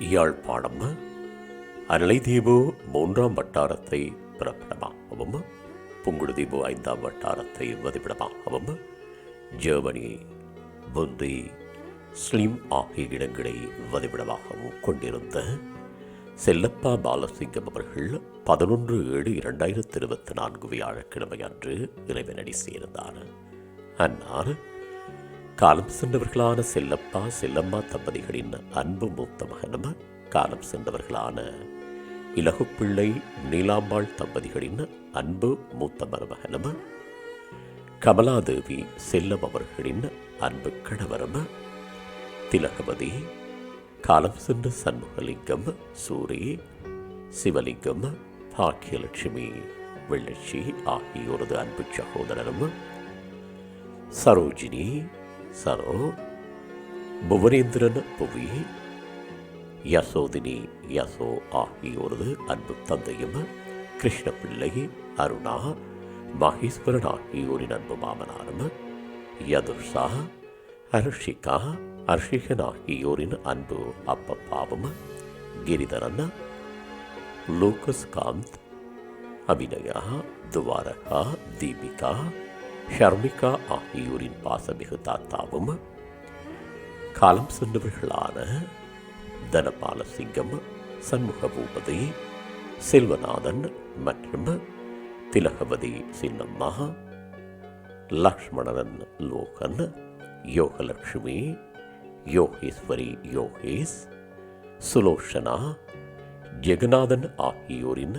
யாழ்ப்பாணம் அனலைதீவு மூன்றாம் வட்டாரத்தை பிறப்பிடமாகவும் புங்குடுதீவு ஐந்தாம் வட்டாரத்தை வதிப்பிடமாகவும் ஜெர்மனி புந்தி ஸ்லிம் ஆகிய இடங்களை வதிவிடமாகவும் கொண்டிருந்த செல்லப்பா பாலசிங்கம் அவர்கள் பதினொன்று ஏழு இரண்டாயிரத்தி இருபத்தி நான்கு வியாழக்கிழமை அன்று இறைவனடி சேர்ந்தார். அன்னார் காலம் சென்றவர்களான செல்லப்பா செல்லம்மா தம்பதிகளின் அன்பு மூத்த மகனும் காலம் சென்றவர்களான இலகுப்பிள்ளை நீலாம்பாள் தம்பதிகளின் அன்பு மூத்த மருமகனும் கமலாதேவி செல்லம் அவர்களின் அன்பு கணவரும் திலகவதி காலம் சென்ற சண்முகலிங்கம் சூரி சிவலிங்கம் பாக்கியலட்சுமி வெள்ளச்சி ஆகியோரது அன்பு சகோதரரும் சரோஜினி சரோ புவனேந்திரன் புவி யசோதினி யசோ ஆகியோரது அன்பு தந்தையும் கிருஷ்ணபிள்ளை அருணா மகேஸ்வரன் ஆகியோரின் அன்பு மாமனாரும் யதுஷா அருஷிகா அர்ஷிகன் ஆகியோரின் அன்பு அப்பப்பாவும் கிரிதரன் லூகஸ் காந்த் அபிநயா துவாரகா தீபிகா ஷர்மிகா ஆகியோரின் பாசமிகு தாத்தாவும் காலம் சென்றவர்களான தனபால சிங்கம் சண்முக பூபதி செல்வநாதன் மற்றும் திலகவதி சின்னம்மா லக்ஷ்மணன் லோகன் யோகலட்சுமி யோகேஸ்வரி யோகேஷ் சுலோஷனா ஜெகநாதன் ஆகியோரின்